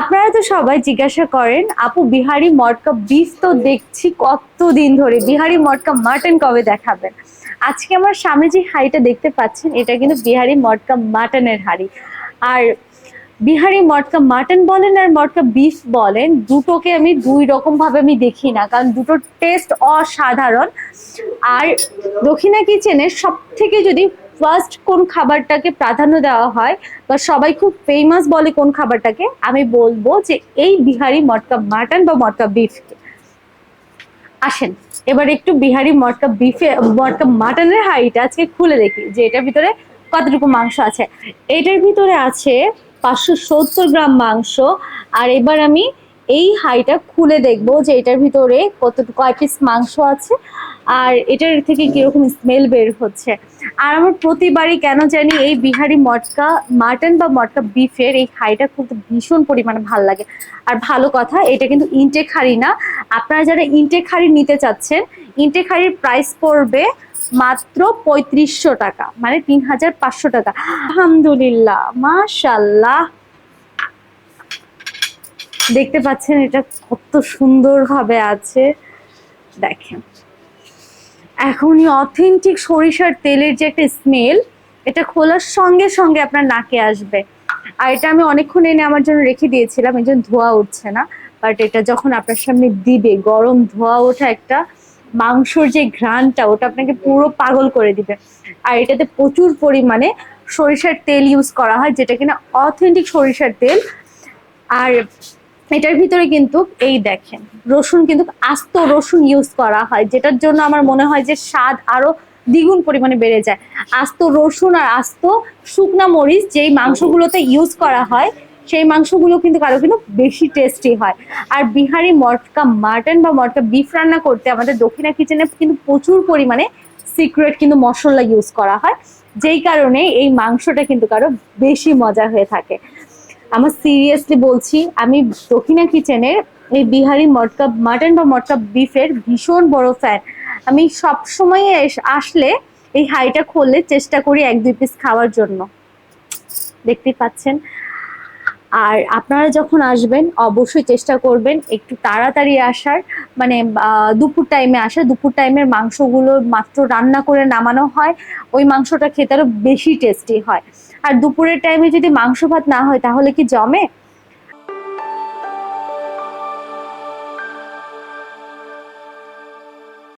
আপনারা তো সবাই জিজ্ঞাসা করেন, আপু, বিহারি মটকা বিফ তো দেখছি কতদিন ধরে, বিহারি মটকা মাটন কবে দেখাবেন? আজকে আমার সামনে যে হাঁড়িটা দেখতে পাচ্ছেন, এটা কিন্তু বিহারি মটকা মাটনের হাঁড়ি। আর বিহারি মটকা মাটন বলেন আর মটকা বিফ বলেন, দুটোকে আমি দুই রকম ভাবে আমি দেখি না, কারণ দুটোর টেস্ট অসাধারণ। আর দক্ষিণা কিচেনের সব থেকে যদি ফার্স্ট কোন খাবারটাকে প্রাধান্য দেওয়া হয়, বা সবাই খুব ফেমাস বলে কোন খাবারটাকে, আমি বলব যে এই বিহারি মটকা মাটন বা মটকা বিফকে আসেন, এবার একটু বিহারি মটকা বিফে মটকা মাটনের হাঁড়িটা আজকে খুলে দেখি, যে এটার ভিতরে কতটুকু মাংস আছে। এটার ভিতরে আছে পাঁচশো সত্তর গ্রাম মাংস, আর এবার আমি এই হাঁড়িটা খুলে দেখব যে এটার ভিতরে কত কয় পিস মাংস আছে আর এটার থেকে কীরকম স্মেল বের হচ্ছে? আর আমার প্রতিবারই কেন জানি এই বিহারি মটকা, মাটন বা মটকা বিফের এই হাঁড়িটা খুব ভীষণ পরিমাণে ভালো লাগে। আর ভালো কথা, এটা কিন্তু ইনটেক হাঁড়ি না। আপনারা যারা ইনটেক হাঁড়ি নিতে চাচ্ছেন ইনটেক হাঁড়ির প্রাইস পড়বে মাত্র পঁয়ত্রিশশো টাকা মানে তিন হাজার পাঁচশো টাকা। আলহামদুলিল্লাহ মাশাল্লাহ দেখতে পাচ্ছেন এটা কত সুন্দরভাবে আছে। দেখেন। এখনই অথেন্টিক সরিষার তেলের যে একটা স্মেল এটা খোলার সঙ্গে সঙ্গে আপনার নাকে আসবে। আর এটা আমি অনেকক্ষণ এনে আমার জন্য রেখে দিয়েছিলাম, এই জন্য ধোয়া উঠছে না বাট এটা যখন আপনার সামনে দিবে, গরম ধোয়া ওঠা একটা মাংসর যে ঘ্রাণটা, ওটা আপনাকে পুরো পাগল করে দিবে। আর এটাতে প্রচুর পরিমাণে সরিষার তেল ইউজ করা হয়, যেটা কিনা অথেন্টিক সরিষার তেল। আর এটার ভিতরে কিন্তু এই দেখেন, রসুন কিন্তু আস্ত রসুন ইউজ করা হয়, যেটার জন্য আমার মনে হয় যে স্বাদ আরও দ্বিগুণ পরিমাণে বেড়ে যায়। আস্ত রসুন আর আস্ত শুকনা মরিচ যেই মাংসগুলোতে ইউজ করা হয়, সেই মাংসগুলো কিন্তু কারও কিন্তু বেশি টেস্টি হয়। আর বিহারি মটকা মাটন বা মটকা বিফ রান্না করতে আমাদের দক্ষিণা কিচেনে কিন্তু প্রচুর পরিমাণে সিক্রেট কিন্তু মশলা ইউজ করা হয়, যেই কারণে এই মাংসটা কিন্তু কারও বেশি মজা হয়ে থাকে। আমার সিরিয়াসলি বলছি, আমি দক্ষিণা কিচেনের এই বিহারি মটকা মাটন বা মটকা বিফের ভীষণ বড় ফ্যান আমি সব সময় আসলে এই হাইটা খুললে চেষ্টা করি এক দুই পিস খাওয়ার জন্য। দেখতে পাচ্ছেন। আর আপনারা যখন আসবেন, অবশ্যই চেষ্টা করবেন একটু তাড়াতাড়ি আসার। মানে দুপুর টাইমে আসার। দুপুর টাইমের মাংসগুলো মাত্র রান্না করে নামানো হয়। ওই মাংসটা খেতে আরও বেশি টেস্টি হয়। আর দুপুরের টাইমে যদি মাংস ভাত না হয়, তাহলে কি জমে?